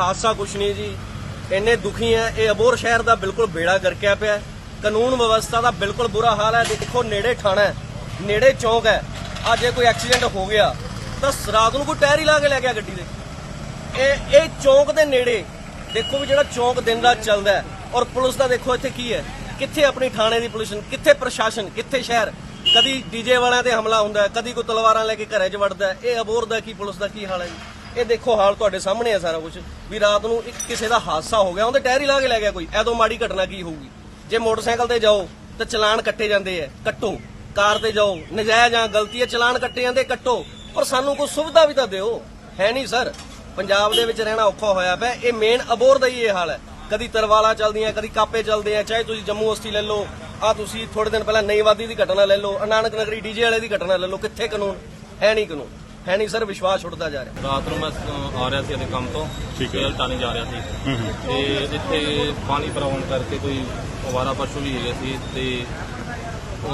ਹਾਦਸਾ ਕੁਛ ਨਹੀਂ ਜੀ। ਇੰਨੇ ਦੁਖੀ ਆ, ਇਹ ਅਬੋਰ ਸ਼ਹਿਰ ਦਾ ਬਿਲਕੁਲ ਬੇੜਾ ਗਰਕਿਆ ਪਿਆ ਕਾਨੂੰਨ ਵਿਵਸਥਾ ਦਾ ਬਿਲਕੁਲ ਬੁਰਾ ਹਾਲ ਹੈ। ਦੇਖੋ, ਨੇੜੇ ਥਾਣਾ ਹੈ, ਨੇੜੇ ਚੌਂਕ ਹੈ। ਅੱਜ ਜੇ ਕੋਈ ਐਕਸੀਡੈਂਟ ਹੋ ਗਿਆ, ਤਾਂ ਰਾਤ ਨੂੰ ਕੋਈ ਟਾਇਰ ਹੀ ਲਾ ਕੇ ਲੈ ਗਿਆ ਗੱਡੀ ਦੇ। ਇਹ ਇਹ ਚੌਂਕ ਦੇ ਨੇੜੇ, ਦੇਖੋ ਵੀ ਜਿਹੜਾ ਚੌਂਕ ਦਿਨ ਰਾਤ ਚੱਲਦਾ ਹੈ। ਔਰ ਪੁਲਿਸ ਦਾ ਦੇਖੋ ਇੱਥੇ ਕੀ ਹੈ, ਕਿੱਥੇ ਆਪਣੀ ਥਾਣੇ ਦੀ ਪੁਲਿਸ, ਕਿੱਥੇ ਪ੍ਰਸ਼ਾਸਨ, ਕਿੱਥੇ ਸ਼ਹਿਰ। ਕਦੀ ਡੀਜੇ ਵਾਲਿਆਂ ਤੇ ਹਮਲਾ ਹੁੰਦਾ ਕਦੀ ਕੋਈ ਤਲਵਾਰਾਂ ਲੈ ਕੇ ਘਰੇ 'ਚ ਵੜਦਾ ਇਹ ਅਬੋਰ ਦਾ ਕੀ, ਪੁਲਿਸ ਦਾ ਕੀ ਹਾਲ ਹੈ ਜੀ? ਇਹ ਦੇਖੋ ਹਾਲ ਤੁਹਾਡੇ ਸਾਹਮਣੇ ਆ ਸਾਰਾ ਕੁਝ ਵੀ ਰਾਤ ਨੂੰ ਇੱਕ ਕਿਸੇ ਦਾ ਹਾਦਸਾ ਹੋ ਗਿਆ, ਉਹਦੇ ਟਾਇਰ ਹੀ ਲਾ ਕੇ ਲੈ ਗਿਆ ਕੋਈ। ਐਦੋਂ ਮਾੜੀ ਘਟਨਾ ਕੀ ਹੋਊਗੀ? ਜੇ ਮੋਟਰਸਾਈਕਲ ਤੇ ਜਾਓ, ਤਾਂ ਚਲਾਨ ਕੱਟੇ ਜਾਂਦੇ ਐ ਕੱਟੋ। ਕਾਰ ਤੇ ਜਾਓ, ਨਜਾਇਜ਼ ਆ ਗਲਤੀ ਹੈ, ਚਲਾਨ ਕੱਟੇ ਜਾਂਦੇ, ਕੱਟੋ। ਪਰ ਸਾਨੂੰ ਕੋਈ ਸੁਵਿਧਾ ਵੀ ਤਾਂ ਦਿਓ। ਹੈ ਨਹੀਂ, ਸਰ। ਪੰਜਾਬ ਦੇ ਵਿੱਚ ਰਹਿਣਾ ਔਖਾ ਹੋਇਆ ਪਿਆ। ਇਹ ਮੇਨ ਅਬੋਰ ਦਾ ਹੀ ਇਹ ਹਾਲ ਹੈ। ਕਦੀ ਤਰਵਾਲਾ ਚੱਲਦੀਆਂ, ਕਦੀ ਕਾਪੇ ਚੱਲਦੇ ਆ। ਚਾਹੇ ਤੁਸੀਂ ਜੰਮੂ ਅਸਤੀ ਲੈ ਲਓ ਆ ਤੁਸੀਂ ਥੋੜੇ ਦਿਨ ਪਹਿਲਾਂ ਨਈਵਾਦੀ ਦੀ ਘਟਨਾ ਲੈ ਲਓ ਨਾਨਕ ਨਗਰੀ ਡੀਜੇ ਵਾਲੇ ਦੀ ਘਟਨਾ ਲੈ ਲਓ, ਕਿੱਥੇ ਕਾਨੂੰਨ? ਹੈ ਨਹੀਂ ਕਾਨੂੰਨ। ਹੈ ਨਹੀਂ ਸਰ ਵਿਸ਼ਵਾਸ ਛੁੱਟਦਾ ਜਾ ਰਿਹਾ। ਰਾਤ ਨੂੰ ਮੈਂ ਆ ਰਿਹਾ ਸੀ ਆਪਣੇ ਕੰਮ ਤੋਂ। ਠੀਕ ਹੈ। ਟਾਣੀ ਜਾ ਰਿਹਾ ਸੀ। ਤੇ ਇੱਥੇ ਪਾਣੀ ਭਰਾਉਣ ਕਰਕੇ ਕੋਈ ਅਵਾਰਾ ਪਸ਼ੂ ਵੀ ਹੈਗੇ ਸੀ ਤੇ ਅ,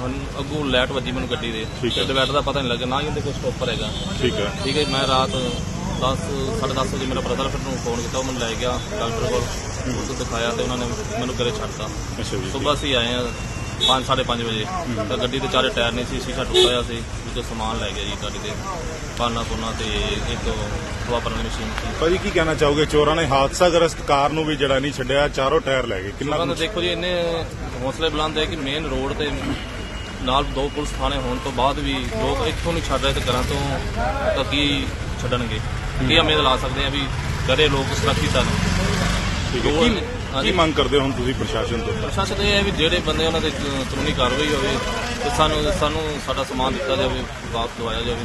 ਹੁਣ ਅੱਗੋਂ ਲਾਈਟ ਵੱਜੀ ਮੈਨੂੰ ਗੱਡੀ ਦੇ। ਠੀਕ ਹੈ। ਤੇ ਡਿਵਾਈਡਰ ਦਾ ਪਤਾ ਨਹੀਂ ਲੱਗਿਆ ਨਾ ਹੀ ਉਹਦੇ ਕੋਈ ਸਟੋਪਰ ਹੈਗਾ। ਠੀਕ ਹੈ। ਠੀਕ ਹੈ ਮੈਂ ਰਾਤ 10 10:30 ਵਜੇ ਮੇਰਾ ਬ੍ਰਦਰ ਫਿਰ ਨੂੰ ਫੋਨ ਕੀਤਾ ਉਹ ਮੈਨੂੰ ਲੈ ਗਿਆ ਡਾਕਟਰ ਕੋਲ। ਉਸ ਦਿਖਾਇਆ ਤੇ ਉਹਨਾਂ ਨੇ ਮੈਨੂੰ ਘਰੇ ਛੱਡਤਾ। ਅੱਛਾ ਜੀ। ਸਵੇਰ ਅਸੀਂ ਆਏ ਆ 5 5:30 ਵਜੇ। ਤਾਂ ਗੱਡੀ ਦੇ ਚਾਰੇ ਟਾਇਰ ਨਹੀਂ ਸੀ ਸ਼ੀਸ਼ਾ ਟੁੱਟਾ ਹੋਇਆ ਸੀ ਵਿੱਚੋਂ ਸਮਾਨ ਲੈ ਗਿਆ ਜੀ ਗੱਡੀ ਦੇ। ਪਾਨਾ ਪੁਨਾ ਤੇ ਇੱਕ ਦੀ ਮਸ਼ੀਨ ਸੀ। ਭਾਜੀ ਕੀ ਕਹਿਣਾ ਚਾਹੋਗੇ? ਚੋਰਾਂ ਨੇ ਹਾਦਸਾਗ੍ਰਸਤ ਕਾਰ ਨੂੰ ਵੀ ਜਿਹੜਾ ਨਹੀਂ ਛੱਡਿਆ ਚਾਰੋਂ ਟਾਇਰ ਲੈ ਗਏ। ਕਿੰਨਾ ਦਾ ਦੇਖੋ ਜੀ ਇੰਨੇ ਹੌਸਲੇ ਬੁਲੰਦ ਹੈ ਕਿ ਮੇਨ ਰੋਡ ਤੇ ਨਾਲ ਦੋ ਪੁਲਿਸ ਥਾਣੇ ਹੋਣ ਤੋਂ ਬਾਅਦ ਵੀ ਲੋਕ ਇੱਥੋਂ ਨਹੀਂ ਛੱਡ ਰਹੇ ਤੇ ਘਰਾਂ ਤੋਂ ਤਾਂ ਕੀ ਛੱਡਣਗੇ। ਕੀ ਉਮੀਦ ਲਾ ਸਕਦੇ ਆ ਵੀ ਕਰੇ ਲੋਕ ਸੁਰੱਖਿਅਤ ਹਨ ਠੀਕ ਹੈ। ਕੀ ਮੰਗ ਕਰਦੇ ਹੋ ਹੁਣ ਤੁਸੀਂ ਪ੍ਰਸ਼ਾਸਨ ਤੋਂ? ਪ੍ਰਸ਼ਾਸਨ ਇਹ ਹੈ ਵੀ ਜਿਹੜੇ ਬੰਦੇ ਉਹਨਾਂ ਦੇ ਕਾਨੂੰਨੀ ਕਾਰਵਾਈ ਹੋਵੇ ਤੇ ਸਾਨੂੰ ਸਾਨੂੰ ਸਾਡਾ ਸਮਾਨ ਦਿੱਤਾ ਜਾਵੇ ਵਾਪਸ ਦਵਾਇਆ ਜਾਵੇ।